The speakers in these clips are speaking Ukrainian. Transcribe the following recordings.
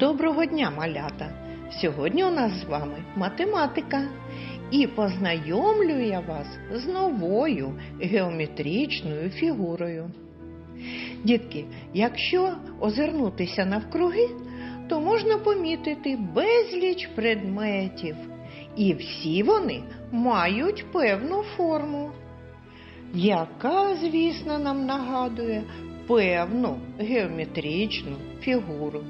Доброго дня, малята! Сьогодні у нас з вами математика. І познайомлю я вас з новою геометричною фігурою. Дітки, якщо озирнутися навкруги, то можна помітити безліч предметів, і всі вони мають певну форму, яка, звісно, нам нагадує певну геометричну фігуру.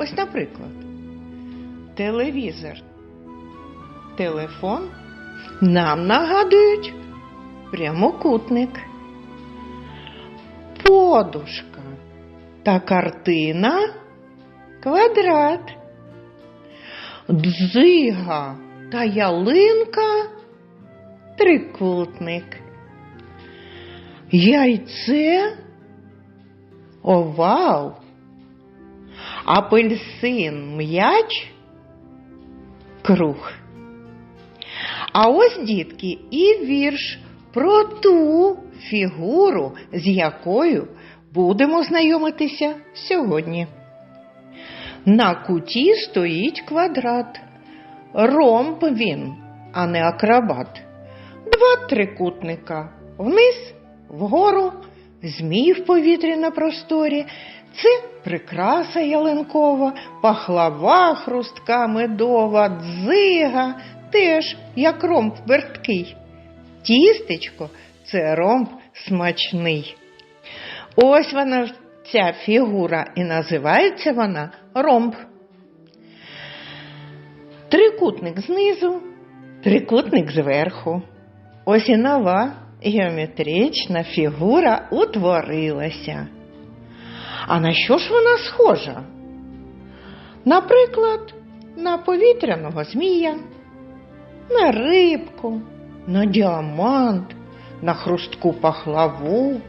Ось, наприклад, телевізор, телефон нам нагадують прямокутник, подушка та картина квадрат, дзига та ялинка трикутник, яйце овал, апельсин м'яч круг. А ось, дітки, і вірш про ту фігуру, з якою будемо знайомитися сьогодні. На куті стоїть квадрат. Ромб він, а не акробат. Два трикутника вниз, вгору, змій в повітрі на просторі. Це прикраса ялинкова, пахлава хрустка медова, дзига, теж як ромб верткий. Тістечко це ромб смачний. Ось вона ця фігура і називається вона ромб. Трикутник знизу, трикутник зверху. Ось і нова геометрична фігура утворилася. А на що ж вона схожа? Наприклад, на повітряного змія, на рибку, на діамант, на хрустку пахлаву,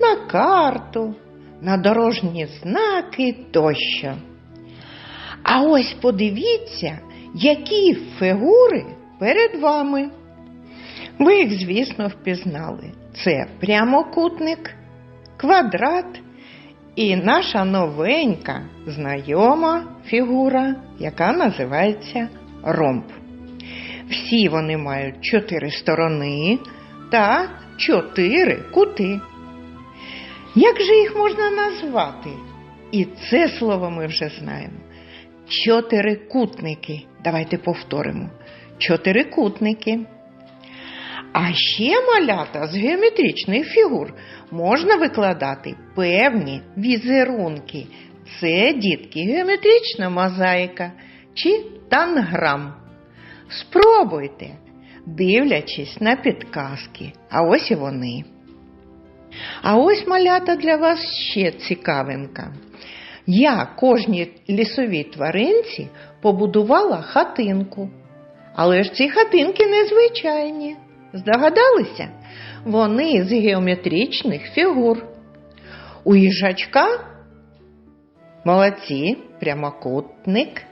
на карту, на дорожні знаки тощо. А ось подивіться, які фігури перед вами. Ви їх, звісно, впізнали. Це прямокутник, квадрат і наша новенька знайома фігура, яка називається ромб. Всі вони мають чотири сторони та чотири кути. Як же їх можна назвати? І це слово ми вже знаємо. Чотирикутники. Давайте повторимо. Чотирикутники. А ще малята з геометричних фігур можна викладати певні візерунки. Це дітки геометрична мозаїка чи танграм. Спробуйте, дивлячись на підказки. А ось і вони. А ось малята для вас ще цікавинка. Я кожній лісовій тваринці побудувала хатинку. Але ж ці хатинки незвичайні. Здогадалися? Вони з геометричних фігур. У їжачка молодці, прямокутник,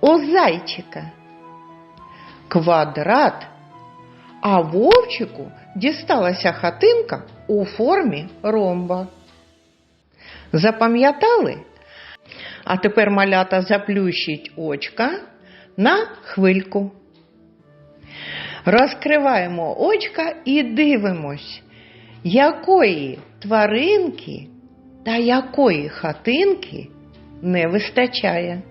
у зайчика квадрат, а вовчику дісталася хатинка у формі ромба. Запам'ятали? А тепер малята заплющить очка на хвильку. Розкриваємо очка і дивимось, якої тваринки та якої хатинки не вистачає.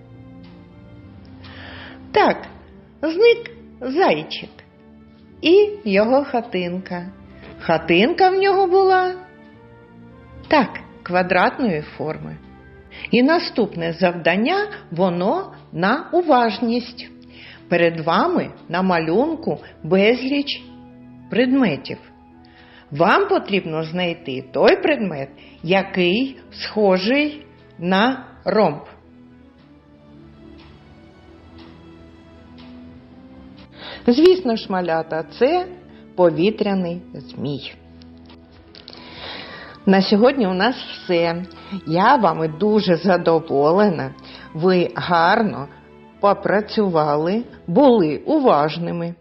Так, зник зайчик і його хатинка. Хатинка в нього була так, квадратної форми. І наступне завдання воно на уважність. Перед вами на малюнку безліч предметів. Вам потрібно знайти той предмет, який схожий на ромб. Звісно ж, малята, це повітряний змій. На сьогодні у нас все. Я вами дуже задоволена. Ви гарно попрацювали, були уважними.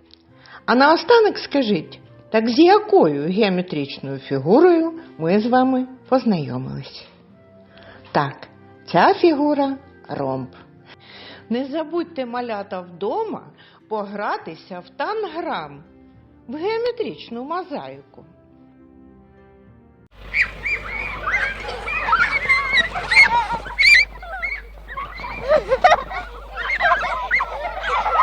А наостанок скажіть, так з якою геометричною фігурою ми з вами познайомились? Так, ця фігура ромб. Не забудьте малята вдома погратися в танграм, в геометричну мозаїку.